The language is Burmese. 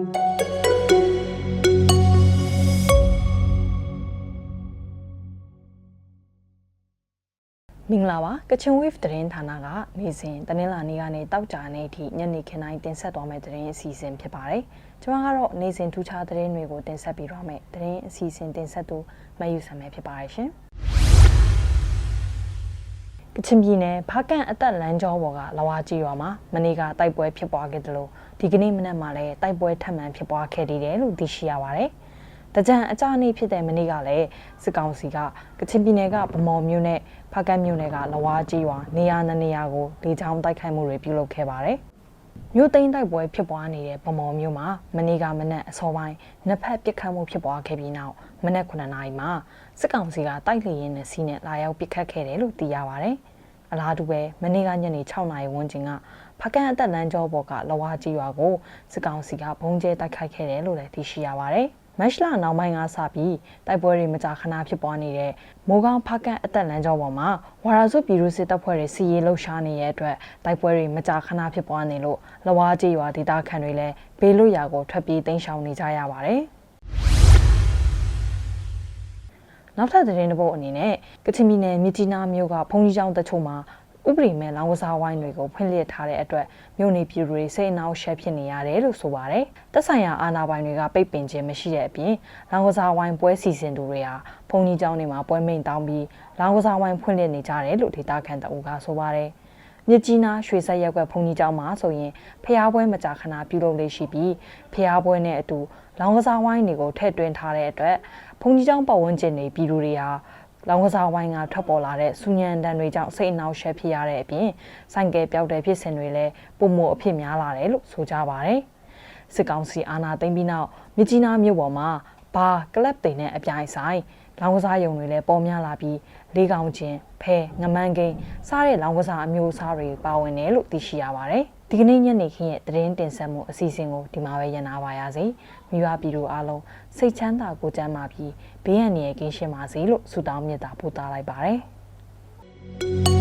မင်္ဂလာပါကချင် wave သတင်းဌာနကနေ့စဉ်တနင်္လာနေ့ကနေတောက်ကြနေ့အထိညနေခင်းတိုင်းတင်ဆက်သွားမယ့်သတင်းအစီအစဉ်ဖြစ်ပါတယ်။ကျွန်မကတော့နေ့စဉ်ထူးခြားသတင်းတွေကိုတင်ဆက်ပေးသွားမယ်။သတင်းအစီအစဉ်တင်ဆက်သူမယူဆမ်းပဲဖြစ်ပါတယ်ရှင်။ ကချင်ပြည်နယ်ဖားကန်အသက်လမ်းကျောပေါ်ကလဝါကြီးရွာမှာမနေ့ကတိုက်ပွဲဖြစ်ပွားခဲ့တယ်လို့ဒီကနေ့မနက်မှာလည်းတိုက်ပွဲထပ်မံဖြစ်ပွားခဲ့တယ်လို့သိရှိရပါတယ်။တကြံအကြနေ့ဖြစ်တဲ့မနေ့ကလည်းစစ်ကောင်စီကကချင်ပြည်နယ်ကဗမော်မြို့နဲ့ဖားကန်မြို့နယ်ကလဝါကြီးရွာနေရာနှစ်နေရာကိုလေကြောင်းတိုက်ခိုက်မှုတွေပြုလုပ်ခဲ့ပါတယ်။ မြို့သိမ်းတိုက်ပွဲဖြစ်ပွားနေတဲ့ဗမော်မြို့မှာမနေ့ကမနက်အစောပိုင်းနှစ်ဖက်ပစ်ခတ်မှုဖြစ်ပွားခဲ့ပြီးနောက်မနက်9နာရီမှာစစ်ကောင်စီကတိုက်လေရင်နဲ့စီးနဲ့လာရောက်ပစ်ခတ်ခဲ့တယ်လို့သိရပါတယ်။အလားတူပဲမနေ့ကညနေ6နာရီဝန်းကျင်ကဖကန်အသက်လမ်းကျောပေါ်ကလဝါကြီးရွာကိုစစ်ကောင်စီကဘုံကျဲတိုက်ခိုက်ခဲ့တယ်လို့လည်းသိရှိရပါတယ်။ မက်ရှလာနောက်ပိုင်းကစပြီးတိုက်ပွဲတွေမကြာခဏဖြစ်ပွားနေတဲ့မိုးကောင်းဖကန်အသက်လမ်းကျောပေါ်မှာဝါရာစုပြည်သူစစ်တပ်ဖွဲ့တွေစီရေးလှုပ်ရှားနေတဲ့အတွက်တိုက်ပွဲတွေမကြာခဏဖြစ်ပွားနေလို့လဝါကြီးရွာဒေသခံတွေလည်းဘေးလွတ်ရာကိုထွက်ပြေးတိမ်းရှောင်နေကြရပါတယ်။နောက်ထပ်သတင်းတစ်ပုဒ်အနေနဲ့ကချင်ပြည်နယ်မြစ်ကြီးနားမြို့ကဘုံကြီးကျောင်းတချို့မှာ ဥပဒေမဲ့လောင်ကစားဝိုင်းတွေကိုဖွင့်လှစ်ထားတဲ့အတွက်မြို့နေပြည်သူတွေစိတ်အနှောက်အယှက်ဖြစ်နေရတယ်လို့ဆိုပါတယ်။တက်ဆိုင်ရာအာဏာပိုင်တွေကပိတ်ပင်ခြင်းမရှိတဲ့အပြင်လောင်ကစားဝိုင်းပွဲစီစဉ်သူတွေဟာဘုံကြီးကျောင်းတွေမှာပွဲမိန်တောင်းပြီးလောင်ကစားဝိုင်းဖွင့်လှစ်နေကြတယ်လို့ဒေတာခန်တအူကဆိုပါတယ်။မြစ်ကြီးနားရွှေဆက်ရက်ကွက်ဘုံကြီးကျောင်းမှာဆိုရင်ဖျားပွဲမကြာခဏပြုလုပ်လေးရှိပြီးဖျားပွဲနဲ့အတူလောင်ကစားဝိုင်းတွေကိုထည့်သွင်းထားတဲ့အတွက်ဘုံကြီးကျောင်းပတ်ဝန်းကျင်တွေပြည်သူတွေဟာ လောင်ကစားဝိုင်းကထွက်ပေါ်လာတဲ့စူညံတန်တွေကြောင့်စိတ်အနှောက်အယှက်ဖြစ်ရတဲ့အပြင်ဆိုင်ကယ်ပြောက်တဲ့ဖြစ်စဉ်တွေလည်းပုံမအဖြစ်များလာတယ်လို့ဆိုကြပါတယ်။စစ်ကောင်စီအာဏာသိမ်းပြီးနောက်မြကြီးနားမြို့ပေါ်မှာဘာကလပ်တွေနဲ့အပြိုင်ဆိုင်လောင်ကစားရုံတွေလည်းပေါ်များလာပြီးလေးကောင်ချင်းဖဲငမန်းကိန်းစားတဲ့လောင်ကစားအမျိုးအစားတွေပါဝင်တယ်လို့သိရှိရပါတယ်။ ဒီကနေ့ညနေခင်းရဲ့သတင်းတင်ဆက်မှုအစီအစဉ်ကိုဒီမှာပဲရနာပါရစေ။မိဘပြည်သူအားလုံးစိတ်ချမ်းသာကိုကြမ်းပါပြီးဘေးရန်ရည်ကင်းရှင်းပါစေလို့ဆုတောင်းမြတ်တာပို့သလိုက်ပါတယ်။